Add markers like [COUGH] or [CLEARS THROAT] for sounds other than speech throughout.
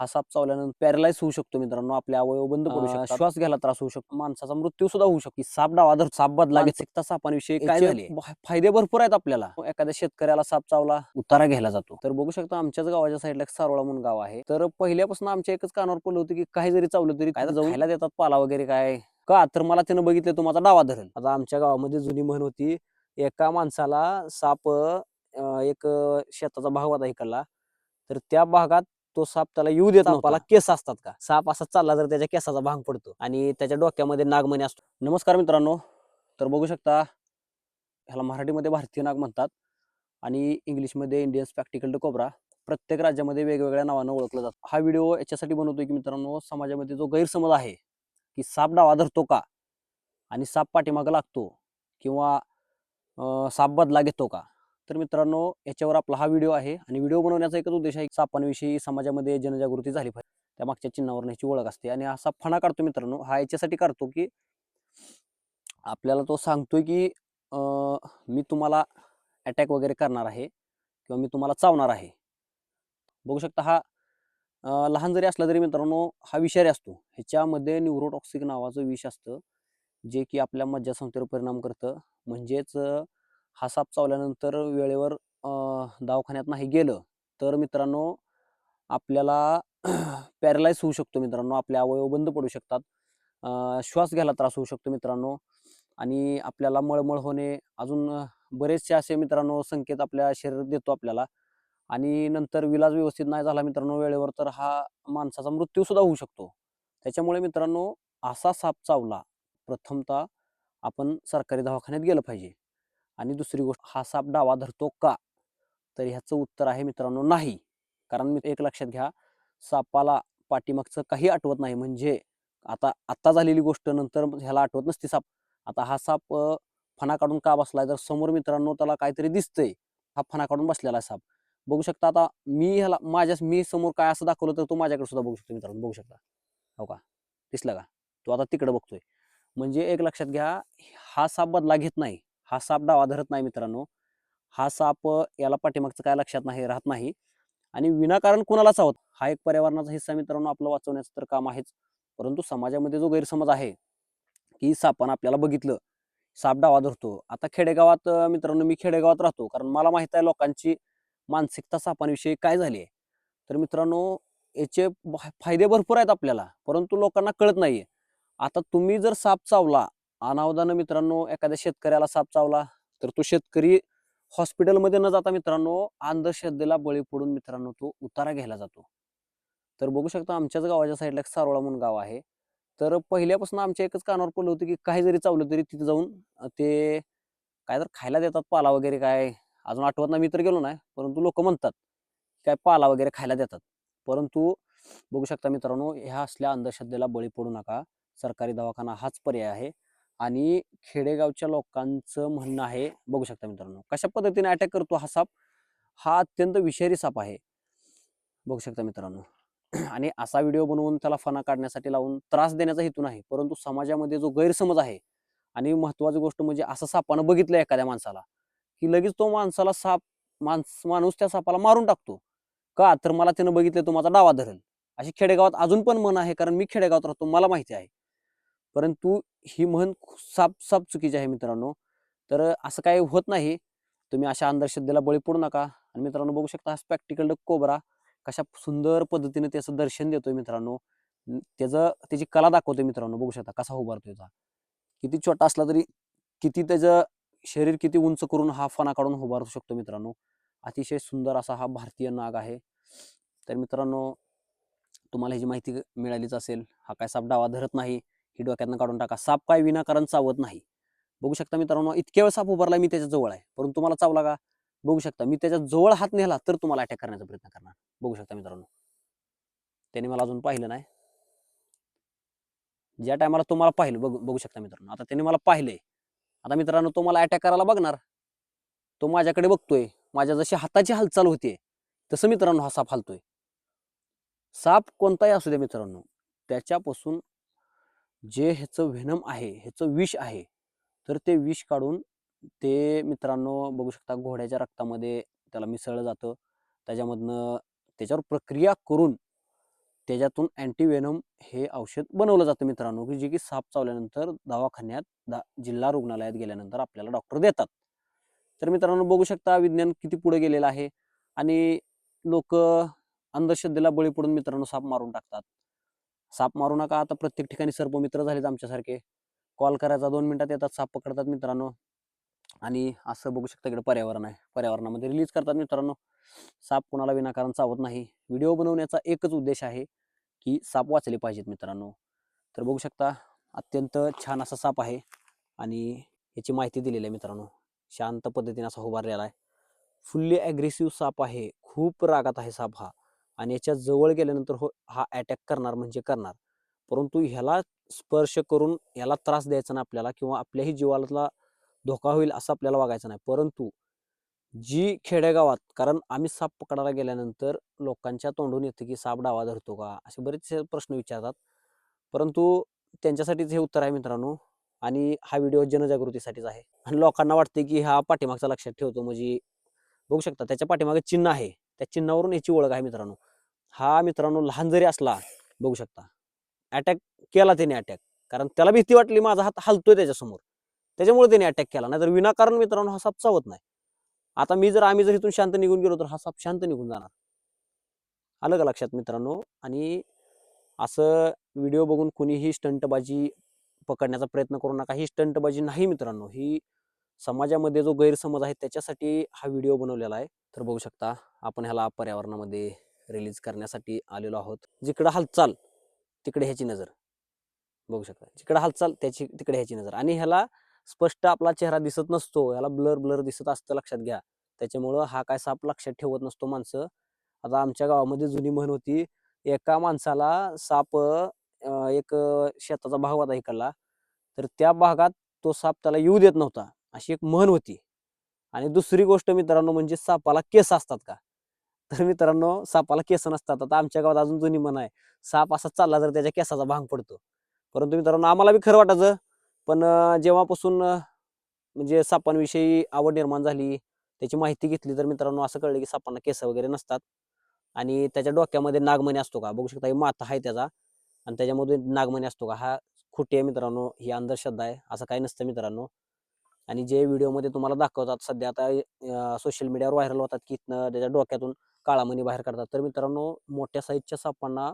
हा साप चावल्यानंतर पॅरलाइज होऊ शकतो मित्रांनो. आपले अवयव बंद पडू अं, शकतात. श्वास घ्यायला त्रास होऊ शकतो. माणसाचा मृत्यू सुद्धा होऊ शकतो. साप डावा धर साप बदला मानसिकता सापांविषयी काय झाले फायदे भरपूर आहेत आपल्याला. एखाद्या शेतकऱ्याला साप चावला उतारा घ्यायला जातो. तर बघू शकता आमच्याच गावाच्या साईडला एक सारोळा म्हणून गाव आहे. तर पहिल्यापासून आमच्या एकच कानावर पडलं होतं की काही जरी चावलं तरी काय जाऊन खायला देतात पाला वगैरे काय? का? तर मला त्यानं बघितलं तो माझा डावा धरेल. आता आमच्या गावामध्ये जुनी म्हण होती एका माणसाला साप एक शेताचा भाग होता इकडला तर त्या भागात तो साप त्याला येऊ देत सापाला केस असतात का? साप असा चालला तर त्याच्या केसाचा भांग पडतो आणि त्याच्या डोक्यामध्ये नागमणी असतो. नमस्कार मित्रांनो तर बघू शकता ह्याला मराठीमध्ये भारतीय नाग म्हणतात आणि इंग्लिशमध्ये इंडियन स्पॅक्टिकल कोबरा प्रत्येक राज्यामध्ये वेगवेगळ्या नावानं ओळखलं जातं. हा व्हिडिओ याच्यासाठी बनवतोय की मित्रांनो समाजामध्ये जो गैरसमज आहे की साप डावा धरतो का? आणि साप पाठीमागं लागतो किंवा साप बदला घेतो का? तर मित्रांनो याच्यावर आपला हा व्हिडिओ आहे आणि व्हिडिओ बनवण्याचा एकच उद्देश आहे सापांविषयी समाजामध्ये जनजागृती झाली पाहिजे. त्या मागच्या चिन्हावर ह्याची ओळख असते आणि हा फणा काढतो मित्रांनो. हा याच्यासाठी काढतो की आपल्याला तो सांगतोय की मी तुम्हाला अटॅक वगैरे करणार आहे किंवा मी तुम्हाला चावणार आहे. बघू शकता हा लहान जरी असला तरी मित्रांनो हा विषारी असतो. ह्याच्यामध्ये न्यूरोटॉक्सिक नावाचं विष असतं जे की आपल्या मज्जासंस्थेवर परिणाम करतं. म्हणजेच हा साप चावल्यानंतर वेळेवर दवाखान्यात नाही गेलं तर मित्रांनो आपल्याला [CLEARS THROAT] पॅरलाइज होऊ शकतो मित्रांनो. आपले अवयव बंद पडू शकतात. श्वास घ्यायला त्रास होऊ शकतो मित्रांनो. आणि आपल्याला मळमळ होणे अजून बरेचसे असे मित्रांनो संकेत आपल्या शरीर देतो आपल्याला. आणि नंतर विलाज व्यवस्थित नाही झाला मित्रांनो वेळेवर तर हा माणसाचा मृत्यू सुद्धा होऊ शकतो. त्याच्यामुळे मित्रांनो असा साप चावला प्रथमतः आपण सरकारी दवाखान्यात गेलं पाहिजे. आणि दुसरी गोष्ट हा साप डावा धरतो का? तर ह्याचं उत्तर आहे मित्रांनो नाही. कारण मी एक लक्षात घ्या सापाला पाठीमागचं काही आठवत नाही. म्हणजे आता आत्ता झालेली गोष्ट नंतर ह्याला आठवत नसते साप. आता हा साप फणा काढून का बसलाय? तर समोर मित्रांनो त्याला काहीतरी दिसतंय. हा फणा काढून बसलेला आहे साप. बघू शकता आता मी ह्याला माझ्या मी समोर काय असं दाखवलं तर तो माझ्याकडे सुद्धा बघू शकतो मित्रांनो. बघू शकता. हो का? दिसला का? तो आता तिकडे बघतोय. म्हणजे एक लक्षात घ्या हा साप बदला घेत नाही. हा साप डावा धरत नाही मित्रांनो. हा साप याला पाठीमागचं काय लक्षात नाही राहत नाही. आणि विनाकारण कुणालाच आहोत हा एक पर्यावरणाचा हिस्सा मित्रांनो आपलं वाचवण्याचं तर काम आहेच. परंतु समाजामध्ये जो गैरसमज आहे की सापानं आपल्याला बघितलं साप डावा धरतो. आता खेडेगावात मित्रांनो मी खेडेगावात राहतो. कारण मला माहीत आहे लोकांची मानसिकता सापांविषयी काय झाली आहे. तर मित्रांनो याचे फायदे भरपूर आहेत आपल्याला. परंतु लोकांना कळत नाहीये. आता तुम्ही जर साप चावला अनावधानं मित्रांनो एखाद्या शेतकऱ्याला साप चावला तर तो शेतकरी हॉस्पिटलमध्ये न जाता मित्रांनो अंधश्रद्धेला बळी पडून मित्रांनो तो उतारा घ्यायला जातो. तर बघू शकता आमच्याच गावाच्या साईडला एक सारोळा म्हणून गाव आहे. तर पहिल्यापासून आमच्या एकच कानावर पडलं होतं की काही जरी चावलं तरी तिथे जाऊन ते काय तर खायला देतात पाला वगैरे काय. अजून आठवत नाही मी तर गेलो नाही परंतु लोक म्हणतात काय पाला वगैरे खायला देतात. परंतु बघू शकता मित्रांनो ह्या असल्या अंधश्रद्धेला बळी पडू नका. सरकारी दवाखाना हाच पर्याय आहे. आणि खेडेगावच्या लोकांचं म्हणणं आहे बघू शकता मित्रांनो कशा पद्धतीने अटॅक करतो हा साप? हा अत्यंत विषारी साप आहे. बघू शकता मित्रांनो. [CLEARS THROAT] आणि असा व्हिडिओ बनवून त्याला फणा काढण्यासाठी लावून त्रास देण्याचा हेतू नाही परंतु समाजामध्ये जो गैरसमज आहे आणि महत्वाची गोष्ट म्हणजे असं सापानं बघितलं एखाद्या माणसाला की लगेच तो माणसाला साप माणस माणूस त्या सापाला मारून टाकतो. का? तर मला त्यानं बघितलं तो माझा डावा धरेल. अशी खेडेगावात अजून पण मन आहे कारण मी खेडेगावात राहतो मला माहिती आहे. परंतु ही म्हण साप साप चुकीची आहे मित्रांनो. तर असं काही होत नाही. तुम्ही अशा अंधश्रद्धेला बळी पडू नका. आणि मित्रांनो बघू शकता हा स्पॅक्टिकल कोबरा कशा सुंदर पद्धतीने त्याचं दर्शन देतोय मित्रांनो. त्याचं त्याची कला दाखवतोय मित्रांनो. बघू शकता कसा उभारतोय त्याचा किती छोटा असला तरी किती त्याचं शरीर किती उंच करून हा फणा काढून उभारू शकतो मित्रांनो. अतिशय सुंदर असा हा भारतीय नाग आहे. तर मित्रांनो तुम्हाला ह्याची माहिती मिळालीच असेल. हा काय साप डावा धरत नाही. ही डोक्यातनं काढून टाका. साप काय विनाकारण चावत नाही. बघू शकता मित्रांनो इतक्या वेळ साप उभारला मी त्याच्याजवळ आहे. परंतु तुम्हाला चावला का? बघू शकता मी त्याच्याजवळ हात नेला तर तुम्हाला अटॅक करण्याचा प्रयत्न करणार. बघू शकता मित्रांनो. त्याने मला अजून पाहिलं नाही. ज्या टायमाला तुम्हाला पाहिलं बघू बघू शकता मित्रांनो. आता त्याने मला पाहिलंय. आता मित्रांनो तो मला अटॅक करायला बघणार. तो माझ्याकडे बघतोय. माझ्या जशी हाताची हालचाल होते तसं मित्रांनो हा साप हालतोय. साप कोणताही असू द्या मित्रांनो त्याच्यापासून जे ह्याचं व्हेनम आहे ह्याचं विष आहे तर ते विष काढून ते मित्रांनो बघू शकता घोड्याच्या रक्तामध्ये त्याला मिसळलं जातं. त्याच्यामधनं त्याच्यावर प्रक्रिया करून त्याच्यातून अँटीवेनम हे औषध बनवलं जातं मित्रांनो की जे की साप चावल्यानंतर दवाखान्यात दा जिल्हा रुग्णालयात गेल्यानंतर आपल्याला डॉक्टर देतात. तर मित्रांनो बघू शकता विज्ञान किती पुढे गेलेलं आहे आणि लोक अंधश्रद्धेला बळी पडून मित्रांनो साप मारून टाकतात. साप मारू नका. आता प्रत्येक ठिकाणी सर्पमित्र झालेत आमच्यासारखे. कॉल करायचा दोन मिनटात येतात साप पकडतात मित्रांनो. आणि असं बघू शकता इकडे पर्यावरण आहे. पर्यावरणामध्ये रिलीज करतात मित्रांनो. साप कोणाला विनाकारण चावत नाही. व्हिडिओ बनवण्याचा एकच उद्देश आहे की साप वाचले पाहिजेत मित्रांनो. तर बघू शकता अत्यंत छान असा साप आहे. आणि याची माहिती दिलेली आहे मित्रांनो. शांत पद्धतीने असा उभारलेला आहे. फुल्ली ॲग्रेसिव्ह साप आहे. खूप रागात आहे साप हा. आणि याच्या जवळ गेल्यानंतर हो हा अटॅक करणार म्हणजे करणार. परंतु ह्याला स्पर्श करून याला त्रास द्यायचा नाही आपल्याला किंवा आपल्याही जीवाला धोका होईल असं आपल्याला वागायचं नाही. परंतु जी खेडेगावात कारण आम्ही साप पकडायला गेल्यानंतर लोकांच्या तोंडून येतं की साप डावा धरतो का? असे बरेचसे प्रश्न विचारतात. परंतु त्यांच्यासाठीच हे उत्तर आहे मित्रांनो आणि हा व्हिडिओ जनजागृतीसाठीच आहे. आणि लोकांना वाटते की हा पाठीमागचा लक्षात ठेवतो म्हणजे बघू शकता त्याच्या पाठीमागे चिन्ह आहे. त्या चिन्हावरून याची ओळख आहे मित्रांनो. हा मित्रांनो लहान जरी असला बघू शकता. अटॅक केला त्याने अटॅक कारण त्याला भीती वाटली माझा हात हलतोय त्याच्यासमोर. त्याच्यामुळे त्याने अटॅक केला. नाहीतर विनाकारण मित्रांनो हा साप चावत नाही. आता मी जर आम्ही जर इथून शांत निघून गेलो तर हा साप शांत निघून जाणार. आलं का लक्षात मित्रांनो? आणि असं व्हिडिओ बघून कुणीही स्टंटबाजी पकडण्याचा प्रयत्न करू नका. ही स्टंटबाजी नाही मित्रांनो. ही समाजामध्ये जो गैरसमज आहे त्याच्यासाठी हा व्हिडिओ बनवलेला आहे. तर बघू शकता आपण ह्याला पर्यावरणामध्ये रिलीज करण्यासाठी आलेलो आहोत. जिकडं हालचाल तिकडे ह्याची नजर. बघू शकता. जिकडं हालचाल त्याची तिकडे ह्याची नजर. आणि ह्याला स्पष्ट आपला चेहरा दिसत नसतो. ह्याला ब्लर ब्लर दिसत असतं लक्षात घ्या. त्याच्यामुळं हा काय साप लक्षात ठेवत नसतो माणसं. आता आमच्या गावामध्ये जुनी म्हण होती एका माणसाला साप एक शेताचा भाग होता इकडला. तर त्या भागात तो साप त्याला येऊ देत नव्हता. अशी एक म्हण होती. आणि दुसरी गोष्ट मित्रांनो म्हणजे सापाला केस असतात का? तर मित्रांनो सापाला केस नसतात. आता आमच्या गावात अजून जुनी म्हण आहे साप असा चालला तर त्याच्या केसाचा भांग पडतो. परंतु मित्रांनो आम्हाला बी खरं वाटायचं पण जेव्हापासून म्हणजे सापांविषयी आवड निर्माण झाली त्याची माहिती घेतली तर मित्रांनो असं कळलं की सापांना केस वगैरे नसतात. आणि त्याच्या डोक्यामध्ये नागमणी असतो का? बघू शकता ही माथा आहे त्याचा. आणि त्याच्यामध्ये नागमणी असतो का? हा खोटी आहे मित्रांनो ही अंधश्रद्धा आहे असं काही नसतं मित्रांनो. आणि जे व्हिडिओमध्ये तुम्हाला दाखवतात सध्या आता सोशल मीडियावर व्हायरल होतात की त्याच्या डोक्यातून काळा मणी बाहेर काढतात. तर मित्रांनो मोठ्या साईजच्या सापांना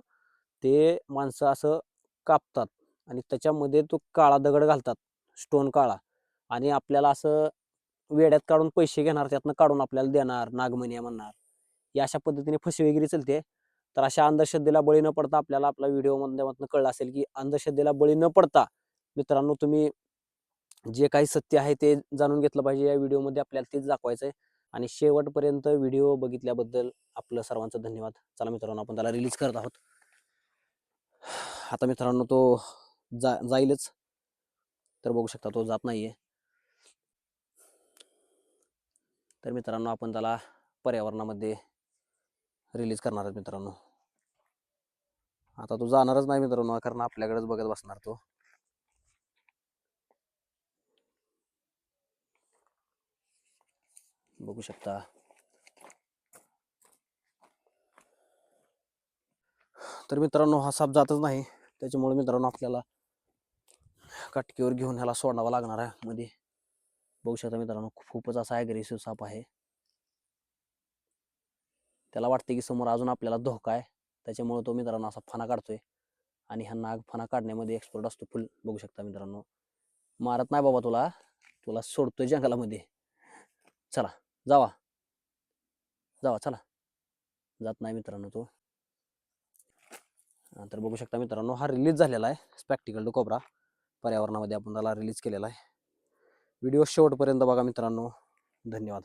ते माणसं असं कापतात आणि त्याच्यामध्ये तो काळा दगड घालतात स्टोन काळा. आणि आपल्याला असं वेड्यात काढून पैसे घेणार त्यातनं काढून आपल्याला देणार नागमणी आहे म्हणणार. या अशा पद्धतीने फसवेगिरी चालते. तर अशा अंधश्रद्धेला बळी न पडता आपल्याला आपला व्हिडिओ माध्यमातून कळलं असेल की अंधश्रद्धेला बळी न पडता मित्रांनो तुम्ही जे काही सत्य आहे ते जाणून घेतलं पाहिजे. या व्हिडिओमध्ये आपल्याला तेच दाखवायचं आहे आणि शेवटपर्यंत व्हिडिओ बघितल्याबद्दल आपलं सर्वांचं धन्यवाद. चला मित्रांनो आपण त्याला रिलीज करत आहोत. आता मित्रांनो तो जा जाईलच. तर बघू शकता तो जात नाही आहे तर मित्रांनो आपण त्याला पर्यावरणामध्ये रिलीज करणार आहोत मित्रांनो. आता तो जाणारच नाही मित्रांनो कारण आपल्याकडेच बघत बसणार तो. बघू शकता. तर मित्रांनो हा साप जातच नाही. त्याच्यामुळे मित्रांनो आपल्याला काटकीवर घेऊन ह्याला सोडावा लागणार आहे. मध्ये बघू शकता मित्रांनो खूपच असा ॲग्रेसिव्ह साप आहे. त्याला वाटते की समोर अजून आपल्याला धोका आहे. त्याच्यामुळे तो मित्रांनो असा फणा काढतोय. आणि हा नाग फणा काढण्यामध्ये एक्सपर्ट असतो फुल. बघू शकता मित्रांनो. मारत नाही बाबा तुला. तुला सोडतोय जंगलामध्ये. चला. जावा. जावा चला. जात नाही मित्रांनो तो. तर बघू शकता मित्रांनो हा रिलीज झालेला आहे स्पॅक्टिकल टू कोबरा पर्यावरणामध्ये आपण त्याला रिलीज केलेला आहे. व्हिडिओ शेवटपर्यंत बघा मित्रांनो. धन्यवाद.